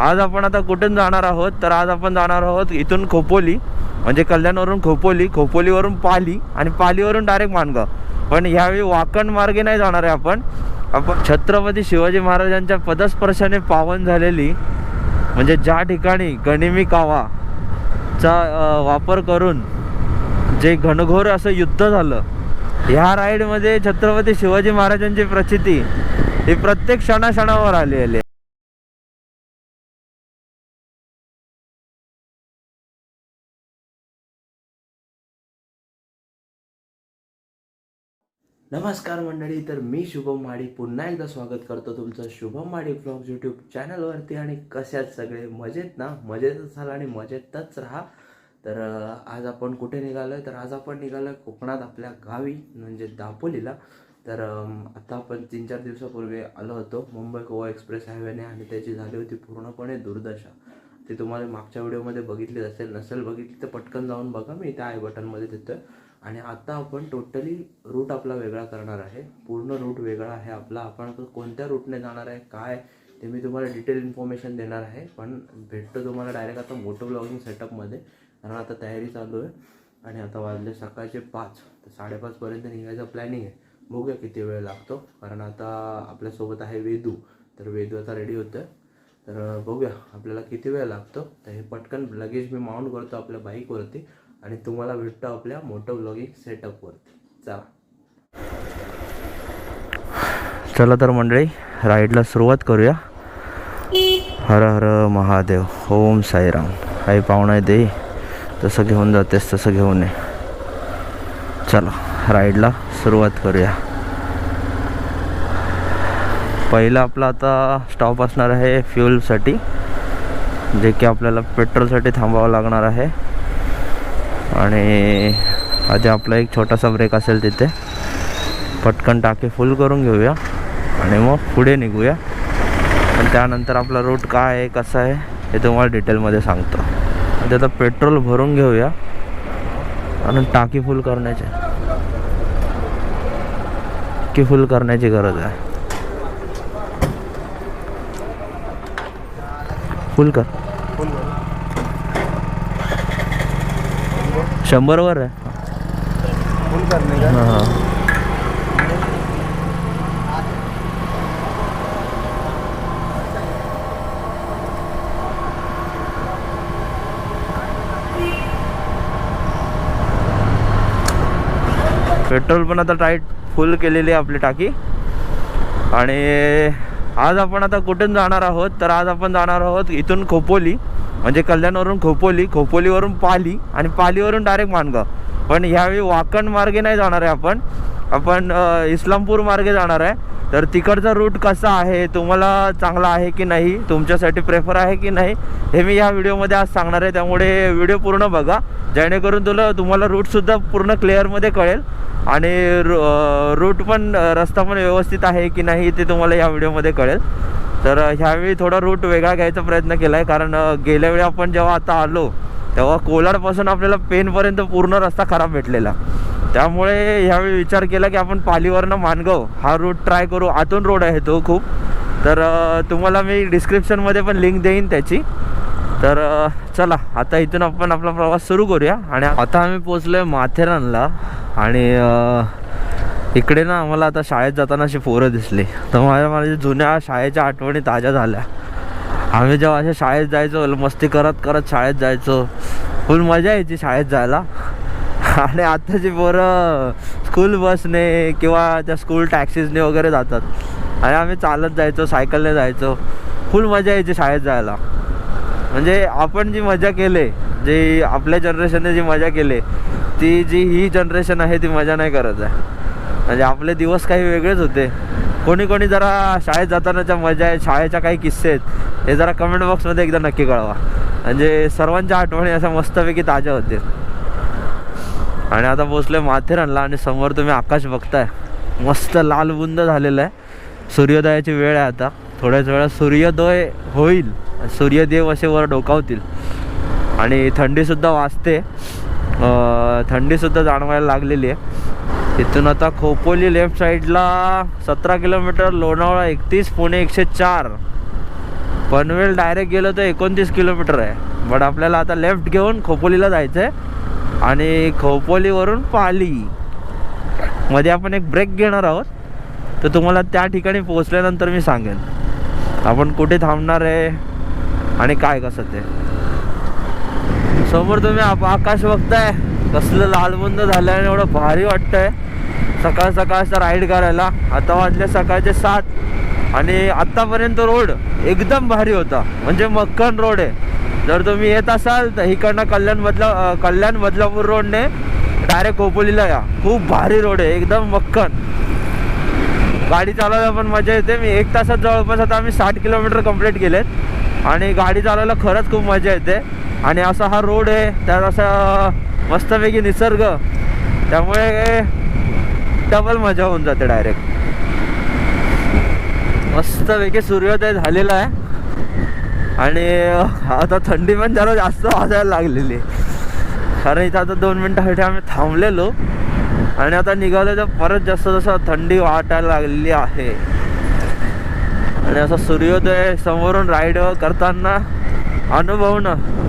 आज आपण आता कुठून जाणार आहोत? तर आज आपण जाणार आहोत इथून खोपोली म्हणजे कल्याणवरून खोपोली खोपोलीवरून पाली आणि पालीवरून डायरेक्ट माणगाव. पण ह्यावेळी वाकण मार्गे नाही जाणार आहे आपण. आपण छत्रपती शिवाजी महाराजांच्या पदस्पर्शाने पावन झालेली म्हणजे ज्या ठिकाणी गणिमी कावाचा वापर करून जे घनघोर असं युद्ध झालं ह्या राईडमध्ये छत्रपती शिवाजी महाराजांची प्रचिती ही प्रत्येक क्षणाक्षणावर आलेली आहे. नमस्कार मंडळी तर मी शुभम माडी पुन्हा एकदा स्वागत करतो तुमचं शुभम माडी ब्लॉग यूट्यूब चॅनलवरती आणि कशात सगळे? मजेत ना? मजेत असाल आणि मजेतच राहा. तर आज आपण कुठे निघालो आहे तर आज आपण निघालो आहे कोकणात आपल्या गावी म्हणजे दापोलीला. तर आता आपण तीन चार दिवसापूर्वी आलो होतो मुंबई गोवा एक्सप्रेस हायवेने आणि त्याची झाली होती पूर्णपणे दुर्दशा. ती तुम्हाला मागच्या व्हिडिओमध्ये बघितली असेल नसेल बघितली तर पटकन जाऊन बघा. मी त्या आय बटनमध्ये देतोय. आणि आता आपण टोटली रूट आपला वेगळा करणार आहे. पूर्ण रूट वेगळा आहे आपला. आपण कोणत्या रूटने जाणार आहे काय ते मी तुम्हाला डिटेल इन्फॉर्मेशन देणार आहे. पण भेटतो तुम्हाला डायरेक्ट आता मोटो ब्लॉगिंग सेटअपमध्ये कारण आता तयारी चालू आहे. आणि आता वाजले सकाळचे पाच. तर साडेपाचपर्यंत निघायचं प्लॅनिंग आहे. बघूया किती वेळ लागतो. कारण आता आपल्यासोबत आहे वेदू. तर वेदू आता रेडी होतं तर बघूया आपल्याला किती वेळ लागतो. तर हे पटकन लगेज मी माउंट करतो आपल्या बाईकवरती आणि तुम्हाला भेटतो आपल्या मोटो ब्लॉगिंग सेटअपवरती चला चला तर मंडळी राईडला सुरुवात करूया. हर हर महादेव ओम साईराम. काही पाहुणा आहे ते तसं घेऊन जातेस तसं घेऊन ये. चला राईडला सुरुवात करूया. पहिला आपला आता स्टॉप असणार आहे फ्युलसाठी जे की आपल्याला पेट्रोलसाठी थांबावं लागणार आहे. आणि आधी आपला एक छोटासा ब्रेक असेल तिथे. पटकन टाके फुल करून घेऊया. आणि मग पुढे निघूया. पण त्यानंतर आपला रूट काय आहे कसा आहे हे तुम्हाला डिटेलमध्ये सांगतो. आणि आता पेट्रोल भरून घेऊया. आणि टाकी फुल करण्याची. की फुल करण्याची गरज आहे. फुल कर. शंभरवर आहे. फुल करने का हां. पेट्रोल पण आता टाईट फुल केलेली आहे आपली टाकी. आणि आज आपण आता कुठून जाणार आहोत? तर आज आपण जाणार आहोत इथून खोपोली. म्हणजे कल्याणवरून खोपोली खोपोलीवरून पाली आणि पालीवरून डायरेक्ट माणगाव पण ह्यावेळी वाकण मार्गे नाही जाणार आहे आपण. आपण इस्लामपूर मार्गे जाणार आहे. तर तिकडचा रूट कसा आहे तुम्हाला चांगला आहे की नाही तुमच्यासाठी प्रेफर आहे की नाही हे मी या व्हिडिओमध्ये आज सांगणार आहे. त्यामुळे व्हिडिओ पूर्ण बघा. जेणेकरून तुला तुम्हाला रूटसुद्धा पूर्ण क्लिअरमध्ये कळेल. आणि रूट पण रस्ता पण व्यवस्थित आहे की नाही ते तुम्हाला या व्हिडिओमध्ये कळेल. तर ह्यावेळी थोडा रूट वेगळा घ्यायचा प्रयत्न केला आहे कारण गेल्या वेळी आपण जेव्हा आता आलो तेव्हा कोलाडपासून आपल्याला पेनपर्यंत पूर्ण रस्ता खराब भेटलेला. त्यामुळे ह्यावेळी विचार केला की आपण पालीवरनं मानगाव हा रूट ट्राय करू. आतून रोड आहे तो खूप. तर तुम्हाला मी डिस्क्रिप्शनमध्ये पण लिंक देईन त्याची. तर चला आता इथून आपण आपला प्रवास सुरू करूया. आणि आता आम्ही पोचलो आहे माथेरानला. आणि इकडे ना आम्हाला आता शाळेत जाताना अशी पोरं दिसली. तर माझ्या माझ्या जुन्या शाळेच्या आठवणी ताज्या झाल्या. आम्ही जेव्हा अशा शाळेत जायचो मस्ती करत करत शाळेत जायचो. फुल मजा यायची शाळेत जायला. आणि आत्ताची पोरं स्कूल बसने किंवा त्या स्कूल टॅक्सीजने वगैरे जातात. आणि आम्ही चालत जायचो सायकलने जायचो. फुल मजा यायची शाळेत जायला. म्हणजे आपण जी मजा केले जी आपल्या जनरेशनने जी मजा केली ती जी ही जनरेशन आहे ती मजा नाही करत आहे. म्हणजे आपले दिवस काही वेगळेच होते. कोणी कोणी जरा शाळेत जातानाच्या मजा आहे शाळेच्या काही किस्से आहेत हे जरा कमेंट बॉक्समध्ये एकदा नक्की कळवा. म्हणजे सर्वांच्या आठवणी अशा मस्तपैकी ताज्या होते. आणि आता पोचले माथेरानला आणि समोर तुम्ही आकाश बघताय. मस्त लाल बुंद झालेलं आहे. सूर्योदयाची वेळ आहे आता. थोड्याच वेळा सूर्योदय होईल. सूर्यदेव असे वर डोकावतील. आणि थंडीसुद्धा वाजते. थंडीसुद्धा जाणवायला लागलेली आहे. इथून आता खोपोली लेफ्ट साईडला सतरा किलोमीटर लोणावळा एकतीस पुणे एकशे चार. पनवेल डायरेक्ट गेलो तर एकोणतीस किलोमीटर आहे. बट आपल्याला आता लेफ्ट घेऊन खोपोलीला जायचं आहे आणि खोपोलीवरून पाली मध्ये आपण एक ब्रेक घेणार आहोत. तर तुम्हाला त्या ठिकाणी पोहोचल्यानंतर मी सांगेन. आपण कुठे थांबणार आहे आणि काय कसं ते. समोर तुम्ही आप- आकाश बघताय. कसलं लालबंद झालं आणि एवढं भारी वाटतंय. सकाळ सकाळचा राईड करायला. आता वाजले सकाळचे सात. आणि आत्तापर्यंत रोड एकदम भारी होता. म्हणजे मक्कन रोड आहे. जर तुम्ही येत असाल तर इकडनं कल्याण बदला कल्याण बदलापूर रोडने डायरेक्ट खोपोलीला या. खूप भारी रोड आहे. एकदम मक्कन गाडी चालवायला पण मजा येते. मी एक तासात जवळपास आता आम्ही साठ किलोमीटर कंप्लीट केलेत. आणि गाडी चालवायला खरंच खूप मजा येते. आणि असा हा रोड आहे त्यात असा मस्तपैकी निसर्ग. त्यामुळे डबल मजा होऊन जाते डायरेक्ट मस्तपैकी सूर्योदय झालेला आहे. आणि आता थंडी पण जरा जास्त वाजायला लागलेली आहे. कारण इथं आता दोन मिनटासाठी आम्ही थांबलेलो. आणि आता निघालो तर परत जास्त जसं थंडी वाटायला लागलेली आहे. आणि असं सूर्योदय समोरून राईड करताना अनुभवणं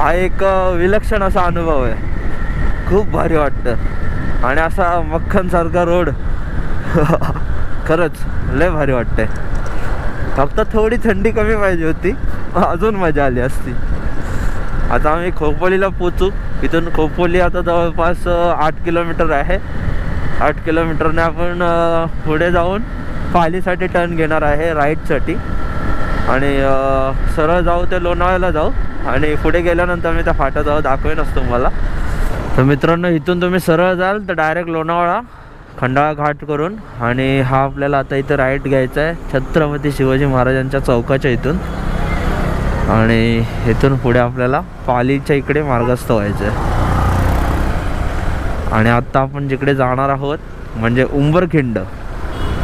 हा एक विलक्षण असा अनुभव आहे. खूप भारी वाटतं. आणि असा मक्खनसारखा रोड. खरंच लय भारी वाटतंय. फक्त थोडी थंडी कमी पाहिजे होती. अजून मजा आली असती. आता आम्ही खोपोलीला पोचू. इथून खोपोली आता जवळपास आठ किलोमीटर आहे. आठ किलोमीटरने आपण पुढे जाऊन पालीसाठी टर्न घेणार आहे राईटसाठी आणि सरळ जाऊ ते लोणावळ्याला जाऊ. आणि पुढे गेल्यानंतर मी त्या फाटा जाऊ दाखवेनच तुम्हाला. तर मित्रांनो इथून तुम्ही सरळ जाल तर डायरेक्ट लोणावळा खंडाळा घाट करून. आणि हा आपल्याला आता इथं राईट घ्यायचा आहे छत्रपती शिवाजी महाराजांच्या चौकाच्या इथून. आणि इथून पुढे आपल्याला पालीच्या इकडे मार्गस्थ व्हायचं आहे. आणि आत्ता आपण जिकडे जाणार आहोत म्हणजे उंबरखिंड.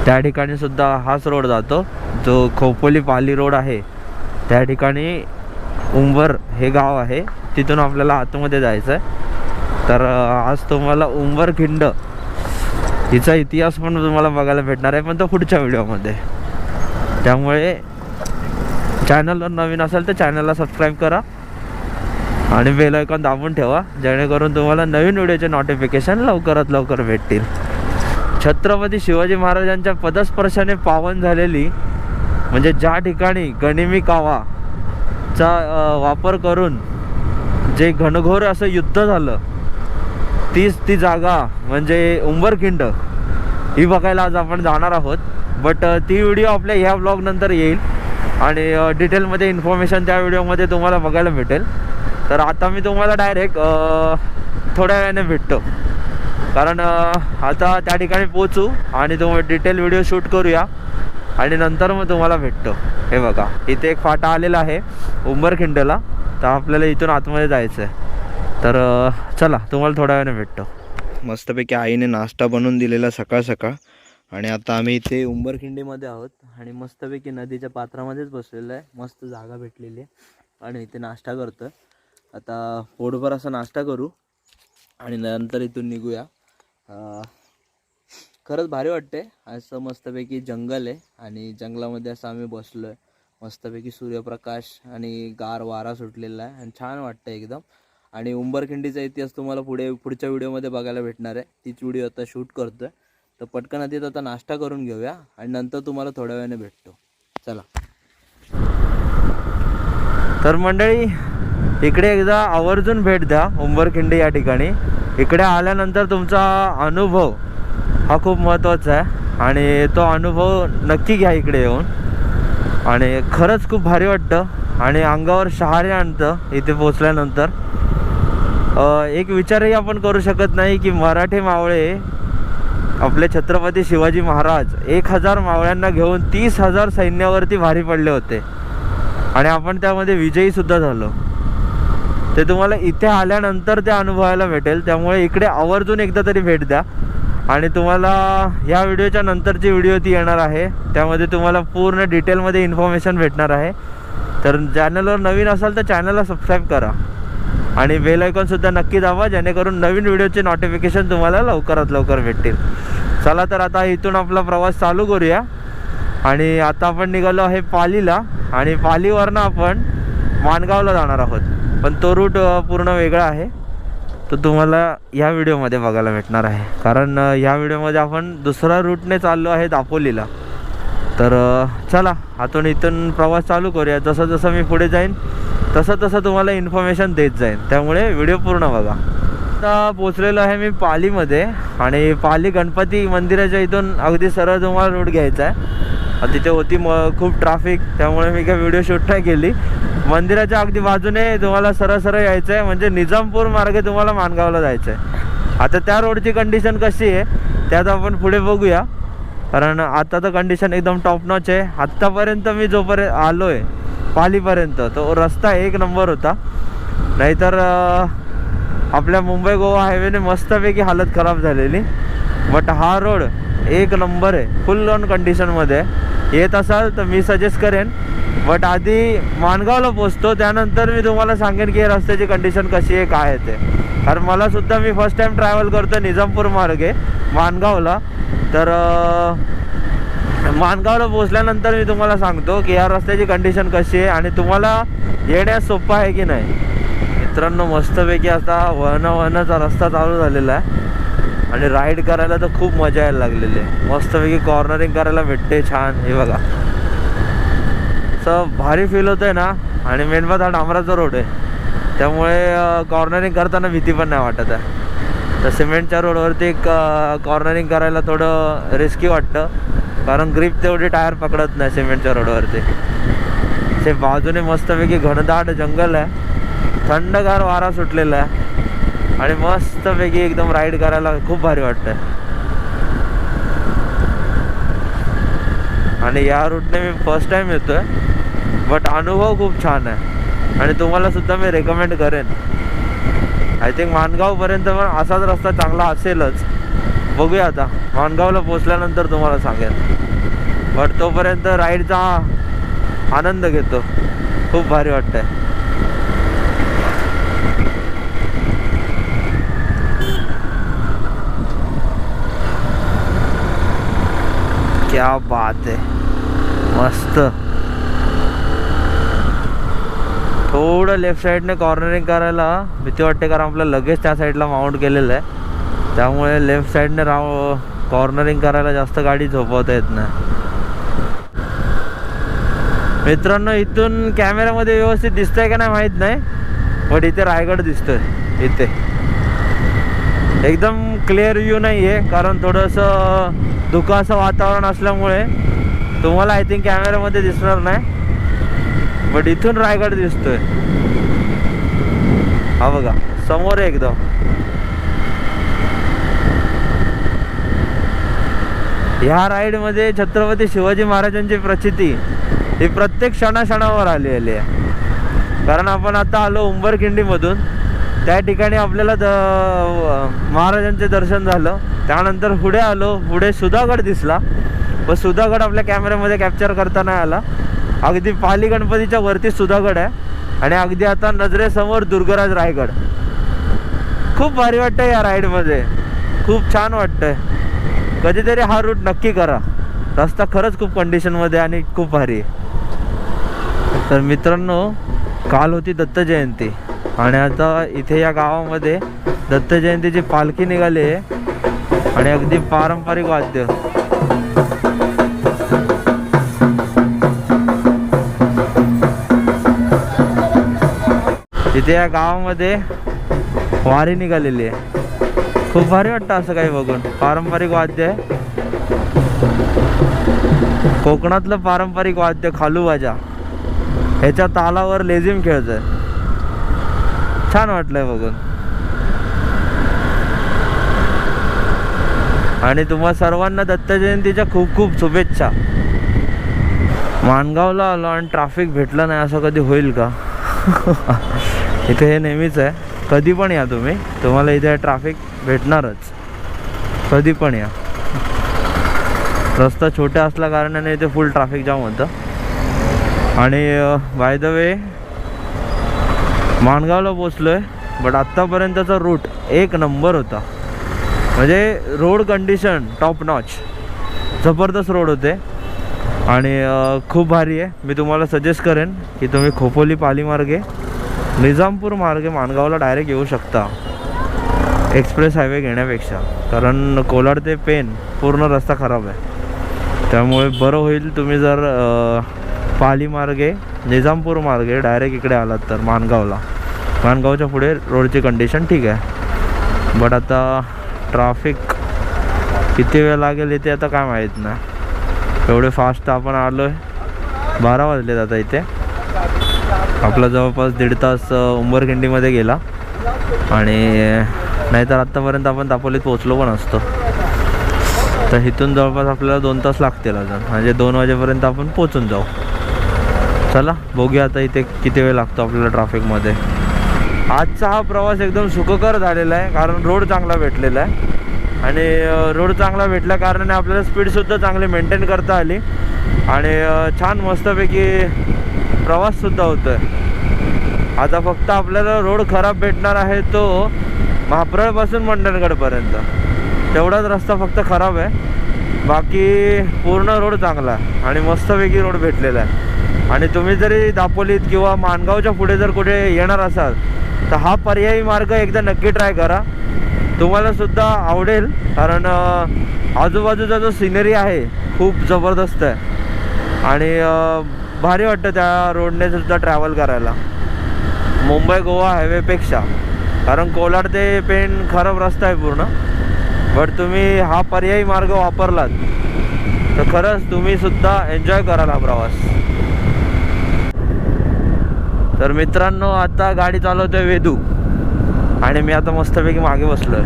त्या ठिकाणी सुद्धा हाच रोड जातो जो खोपोली पाली रोड आहे. त्या ठिकाणी उंबर हे गाव आहे तिथून आपल्याला आतमध्ये जायचं आहे तर आज तुम्हाला उंबरखिंड हिचा इतिहास पण तुम्हाला बघायला भेटणार आहे पण तो पुढच्या व्हिडिओमध्ये. त्यामुळे चॅनलवर नवीन असेल तर चॅनलला सबस्क्राईब करा आणि बेल आयकॉन दाबून ठेवा जेणेकरून तुम्हाला नवीन व्हिडिओचे नोटिफिकेशन लवकरात लवकर भेटतील. छत्रपती शिवाजी महाराजांच्या पदस्पर्शाने पावन झालेली म्हणजे ज्या ठिकाणी गणिमी कावाचा वापर करून जे घनघोर असं युद्ध झालं तीच ती जागा म्हणजे उंबरखिंड ही बघायला आज आपण जाणार आहोत. बट ती व्हिडिओ आपल्या ह्या ब्लॉग नंतर येईल. आणि डिटेलमध्ये इन्फॉर्मेशन त्या व्हिडिओमध्ये तुम्हाला बघायला भेटेल. तर आता मी तुम्हाला डायरेक्ट थोड्या वेळाने भेटतो. कारण आता त्या ठिकाणी पोचू आणि तुम्हाला डिटेल व्हिडिओ शूट करूया आणि नंतर मग तुम्हाला भेटतो. हे बघा इथे एक फाटा आलेला आहे उंबरखिंडला तर आपल्याला इथून आतमध्ये जायचं आहे तर चला तुम्हाला थोड्या वेळाने भेटतो. मस्तपैकी आईने नाश्ता बनवून दिलेला सकाळ सकाळ. आणि आता आम्ही इथे उंबरखिंडीमध्ये आहोत. आणि मस्तपैकी नदीच्या पात्रामध्येच बसलेलो आहे. मस्त जागा भेटलेली आहे. आणि इथे नाश्ता करतो आता पोटभर असा नाश्ता करू. आणि नंतर इथून निघूया. खरंच भारी वाटते असं मस्तपैकी जंगल आहे आणि जंगलामध्ये असं आम्ही बसलो आहे मस्तपैकी सूर्यप्रकाश आणि गार वारा सुटलेला आहे आणि छान वाटतं एकदम. आणि उंबरखिंडीचा इतिहास तुम्हाला पुढे पुढच्या व्हिडिओमध्ये बघायला भेटणार आहे. तीच व्हिडिओ आता शूट करतो आहे तर पटकन आधी आता नाश्ता करून घेऊया आणि नंतर तुम्हाला थोड्या वेळाने भेटतो. चला. तर मंडळी इकडे एकदा आवर्जून भेट द्या उंबरखिंडी या ठिकाणी. इकडे आल्यानंतर तुमचा अनुभव हा खूप महत्त्वाचा आहे. आणि तो अनुभव नक्की घ्या इकडे येऊन. आणि खरंच खूप भारी वाटतं. आणि अंगावर शहारे आणतं इथे पोचल्यानंतर. एक विचारही आपण करू शकत नाही की मराठी मावळे आपले छत्रपती शिवाजी महाराज एक हजार मावळ्यांना घेऊन तीस हजार सैन्यावरती भारी पडले होते. आणि आपण त्यामध्ये विजयीसुद्धा झालो. ते तुम्हाला इथे आल्यानंतर ते अनुभवायला भेटेल. त्यामुळे इकडे आवर्जून एकदा तरी भेट द्या. आणि तुम्हाला या व्हिडिओच्या नंतरची व्हिडिओ ती येणार आहे. त्यामध्ये तुम्हाला पूर्ण डिटेलमध्ये इन्फॉर्मेशन भेटणार आहे. तर चॅनलवर नवीन असाल तर चॅनलला सबस्क्राईब करा. आणि बेल आयकॉनसुद्धा नक्की दाबा जेणेकरून नवीन व्हिडिओचे नोटिफिकेशन तुम्हाला लवकरात लवकर भेटतील. चला तर आता इथून आपला प्रवास चालू करूया. आणि आता आपण निघालो आहे पालीला. आणि पालीवरनं आपण माणगावला जाणार आहोत. पण तो रूट पूर्ण वेगळा आहे. तो तुम्हाला या व्हिडिओमध्ये बघायला भेटणार आहे. कारण ह्या व्हिडिओमध्ये आपण दुसऱ्या रूटने चाललो आहे दापोलीला. तर चला आतून इथून प्रवास चालू करूया. जसं जसं मी पुढे जाईन तसं तसं तुम्हाला इन्फॉर्मेशन देत जाईन. त्यामुळे व्हिडिओ पूर्ण बघा. आता पोचलेलो आहे मी पालीमध्ये आणि पाली गणपती मंदिराच्या इथून अगदी सरळ तुम्हाला रूट घ्यायचा आहे. तिथे होती म खूप ट्रॅफिक त्यामुळे मी काय व्हिडिओ शूट नाही केली. मंदिराच्या अगदी बाजूने तुम्हाला सरळ सरळ यायचं आहे म्हणजे निजामपूर मार्गे तुम्हाला माणगावला जायचं आहे. आता त्या रोडची कंडिशन कशी आहे त्यात आपण पुढे बघूया. कारण आता तर कंडिशन एकदम टॉप नॉच आहे. आत्तापर्यंत मी जोपर्यंत आलो आहे पालीपर्यंत तो रस्ता एक नंबर होता. नाहीतर आपल्या मुंबई गोवा हायवेने मस्तपैकी हालत खराब झालेली. बट हा रोड एक नंबर आहे. फुल ऑन कंडिशनमध्ये येत असाल तर मी सजेस्ट करेन. बट आधी माणगावला पोचतो त्यानंतर मी तुम्हाला सांगेन की या रस्त्याची कंडिशन कशी आहे काय आहे ते. कारण मला सुद्धा मी फर्स्ट टाईम ट्रॅव्हल करतो निजामपूर मार्गे माणगावला. तर माणगावला पोचल्यानंतर मी तुम्हाला सांगतो की या रस्त्याची कंडिशन कशी आहे आणि तुम्हाला येण्यास सोपं आहे की नाही. मित्रांनो मस्तपैकी आता वहन वहनाचा रस्ता चालू झालेला आहे. आणि राईड करायला तर खूप मजा यायला लागलेली आहे. मस्तपैकी कॉर्नरिंग करायला भेटते छान हे बघा. असं भारी फील होतंय ना? आणि मेन बात हा डांबराचा रोड आहे. त्यामुळे कॉर्नरिंग करताना भीती पण नाही वाटत आहे. तर सिमेंटच्या रोडवरती कॉर्नरिंग करायला थोडं रिस्की वाटतं. कारण ग्रीप तेवढी टायर पकडत नाही सिमेंटच्या रोडवरती ते बाजूने मस्तपैकी घनदाट जंगल आहे. थंडगार वारा सुटलेला आहे. आणि मस्तपैकी एकदम राईड करायला खूप भारी वाटतंय. आणि या रूटने मी फर्स्ट टाइम येतोय बट अनुभव खूप छान आहे. आणि तुम्हाला सुद्धा मी रेकमेंड करेन. आय थिंक माणगावपर्यंत पण असाच रस्ता चांगला असेलच. बघूया आता. माणगावला पोचल्यानंतर तुम्हाला सांगेन. बट तोपर्यंत राईडचा आनंद घेतो. खूप भारी वाटतंय. क्या बात आहे मस्त। थोडं लेफ्ट साईडने कॉर्नरिंग करायला भीती वाटते कारण आपलं लगेच त्या साईडला माउंट केलेलं आहे. त्यामुळे लेफ्ट साईडने राव कॉर्नरिंग करायला जास्त गाडी झोपवता येत नाही. मित्रांनो इथून कॅमेऱ्यामध्ये व्यवस्थित दिसतंय का नाही माहीत नाही बट इथे रायगड दिसतोय इथे. एकदम क्लिअर व्ह्यू नाही आहे कारण थोडंसं धुकाचं वातावरण असल्यामुळे तुम्हाला आय थिंक कॅमेऱ्यामध्ये दिसणार नाही. बट इथून रायगड दिसतोय. हा बघा समोर आहे एकदम. ह्या राईडमध्ये छत्रपती शिवाजी महाराजांची प्रचिती ही प्रत्येक क्षणाक्षणावर आलेली आहे. कारण आपण आता आलो उंबरखिंडीमधून. त्या ठिकाणी आपल्याला द महाराजांचे दर्शन झालं. त्यानंतर पुढे आलो. पुढे सुधागड दिसला. व सुधागड आपल्या कॅमेऱ्यामध्ये कॅप्चर करता नाही आला. अगदी पाली गणपतीच्या वरती सुधागड आहे. आणि अगदी आता नजरेसमोर दुर्गराज रायगड. खूप भारी वाटतं या राईडमध्ये खूप छान वाटतंय. कधीतरी हा रूट नक्की करा. रस्ता खरंच खूप कंडिशनमध्ये आणि खूप भारी आहे. तर मित्रांनो काल होती दत्त जयंती. आणि आता इथे या गावामध्ये दत्त जयंतीची पालखी निघाली आहे. आणि अगदी पारंपरिक वाद्य. इथे या गावामध्ये वारी निघालेली आहे. खूप भारी वाटतं असं काही बघून. पारंपरिक वाद्य आहे. कोकणातलं पारंपरिक वाद्य खालूबाजा ह्याच्या तालावर लेझिम खेळतोय. छान वाटलंय बघून. आणि तुम्हा सर्वांना दत्त जयंतीच्या खूप खूप शुभेच्छा. माणगावला आलो आणि ट्रॅफिक भेटलं नाही असं कधी होईल का? इथे हे नेहमीच आहे. कधी पण या तुम्ही. तुम्हाला इथे ट्रॅफिक भेटणारच. कधी पण या. रस्ता छोटा असल्या कारणाने इथे फुल ट्रॅफिक जाम होतं. आणि बाय द वे माणगावला पोचलो आहे बट आत्तापर्यंतचा रूट एक नंबर होता. म्हणजे रोड कंडिशन टॉप नॉच जबरदस्त रोड होते. आणि खूप भारी आहे. मी तुम्हाला सजेस्ट करेन की तुम्ही खोपोली पाली मार्गे निजामपूर मार्गे माणगावला डायरेक्ट येऊ शकता. एक्सप्रेस हायवे घेण्यापेक्षा. कारण कोलाड ते पेन पूर्ण रस्ता खराब आहे. त्यामुळे बरं होईल तुम्ही जर पालीमार्गे पाली मार्गे निजामपूर मार्गे डायरेक्ट इकडे आलात तर माणगावला. माणगावच्या पुढे रोडची कंडिशन ठीक आहे. बट आता ट्राफिक किती वेळ लागेल इथे आता काय माहीत नाही एवढे फास्ट आपण आलो आहे बारा वाजलेत आता इथे. आपला जवळपास दीड तास उंबरखिंडीमध्ये गेला. आणि नाहीतर आत्तापर्यंत आपण दापोलीत पोचलो पण असतो. तर इथून जवळपास आपल्याला दोन तास लागतील अजून. म्हणजे दोन वाजेपर्यंत आपण पोचून जाऊ. चला बघूया आता इथे किती वेळ लागतो आपल्याला ट्रॅफिकमध्ये आजचा हा प्रवास एकदम सुखकर झालेला आहे कारण रोड चांगला भेटलेला आहे. आणि रोड चांगला भेटल्या कारणाने आपल्याला स्पीडसुद्धा चांगली मेंटेन करता आली. आणि छान मस्तपैकी प्रवाससुद्धा होतो आहे आता फक्त आपल्याला रोड खराब भेटणार आहे तो महाप्रळपासून मंडणगडपर्यंत तेवढाच रस्ता फक्त खराब आहे. बाकी पूर्ण रोड चांगला आहे आणि मस्तपैकी रोड भेटलेला आहे. आणि तुम्ही जरी दापोलीत किंवा माणगावच्या पुढे जर कुठे येणार असाल तर हा पर्यायी मार्ग एकदा नक्की ट्राय करा. तुम्हाला सुद्धा आवडेल कारण आजूबाजूचा जो सिनरी आहे खूप जबरदस्त आहे. आणि भारी वाटतं त्या रोडने सुद्धा ट्रॅव्हल करायला. मुंबई गोवा हायवेपेक्षा कारण कोलाड ते पेन खराब रस्ता आहे पूर्ण. बट तुम्ही हा पर्यायी मार्ग वापरलात तर खरंच तुम्ही सुद्धा एन्जॉय कराल हा प्रवास. तर मित्रांनो आता गाडी चालवतोय वेदू. आणि मी आता मस्तपैकी मागे बसलोय.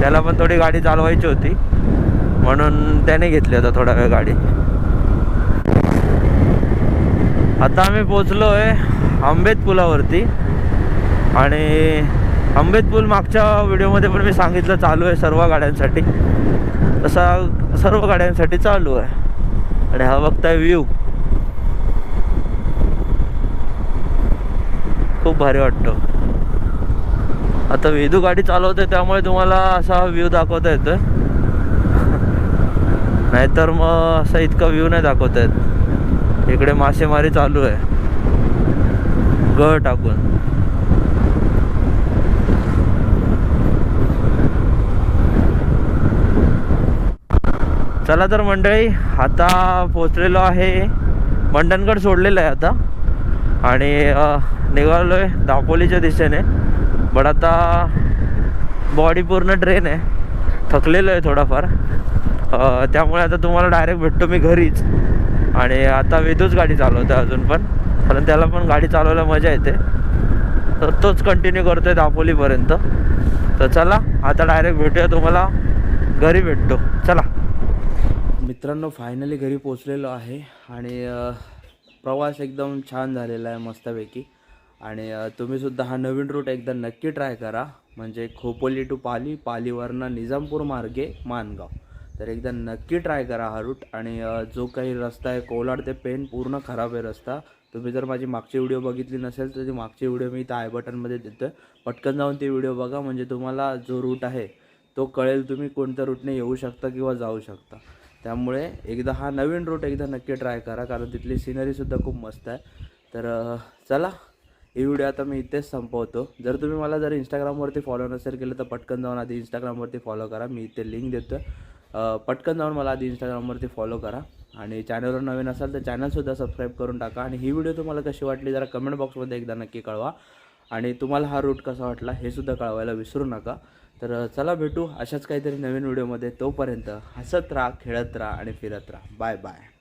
त्याला पण थोडी गाडी चालवायची होती. म्हणून त्याने घेतली आता थोडा वेळ गाडी. आता आम्ही पोचलो आहे आंबेत पुलावरती आणि आंबेत पूल मागच्या व्हिडिओमध्ये पण मी सांगितलं चालू आहे सर्व गाड्यांसाठी. तसा सर्व गाड्यांसाठी चालू आहे. आणि हा बघताय व्ह्यू. खूप भारी वाटतो. आता वेदू गाडी चालवते त्यामुळे तुम्हाला असा व्ह्यू दाखवता येतोय. नाहीतर मग असा इतका व्ह्यू नाही दाखवता येत. इकडे मासेमारी चालू आहे. गळ टाकून. चला तर मंडळी आता पोचलेलो आहे. मंडणगड सोडलेलं आहे आता. आणि निघालो आहे दापोलीच्या दिशेने. बट आता बॉडी पूर्ण ड्रेन आहे. थकलेलो आहे थोडाफार. त्यामुळे आता तुम्हाला डायरेक्ट भेटतो मी घरीच. आणि आता वेदूच गाडी चालवतो अजून पण. कारण त्याला पण गाडी चालवायला मजा येते. तर तोच कंटिन्यू करतोय दापोलीपर्यंत. तर चला आता डायरेक्ट भेटूया तुम्हाला. घरी भेटतो. चला. मित्रांनो फायनली घरी पोचलेलो आहे. आणि प्रवास एकदम छान झालेला आहे मस्तपैकी. आणि तुम्हीसुद्धा हा नवीन रूट एकदा नक्की ट्राय करा. म्हणजे खोपोली टू पाली पालीवरनं निजामपूर मार्गे मानगाव. तर एकदा नक्की ट्राय करा हा रूट आणि जो काही रस्ता आहे कोलाड ते पेन पूर्ण खराब आहे रस्ता. तुम्ही जर माझी मागची व्हिडिओ बघितली नसेल तर ती मागची व्हिडिओ मी त्या आय बटनमध्ये देतो आहे पटकन जाऊन ती व्हिडिओ बघा. म्हणजे तुम्हाला जो रूट आहे तो कळेल तुम्ही कोणत्या रूटने येऊ शकता किंवा जाऊ शकता. त्यामुळे एकदा हा नवीन रूट एकदा नक्की ट्राय करा कारण तिथली सिनरीसुद्धा खूप मस्त आहे. तर चला ही व्हिडिओ आता मी इथेच संपवतो. जर तुम्ही मला जर इंस्टाग्रामवरती फॉलो नसेल केलं तर पटकन जाऊन आधी इंस्टाग्रामवरती फॉलो करा. मी इथे लिंक देतो पटकन जाऊन मला आधी इंस्टाग्रामवरती फॉलो करा. आणि चॅनलवर नवीन असाल तर चॅनलसुद्धा सबस्क्राईब करून टाका. आणि ही व्हिडिओ तुम्हाला कशी वाटली जरा कमेंट बॉक्समध्ये एकदा नक्की कळवा. आणि तुम्हाला हा रूट कसा वाटला हे सुद्धा कळवायला विसरू नका. तर चला भेटू अशाच काहीतरी नवीन व्हिडिओमध्ये. तोपर्यंत हसत राहा खेळत राहा आणि फिरत राहा. Bye bye.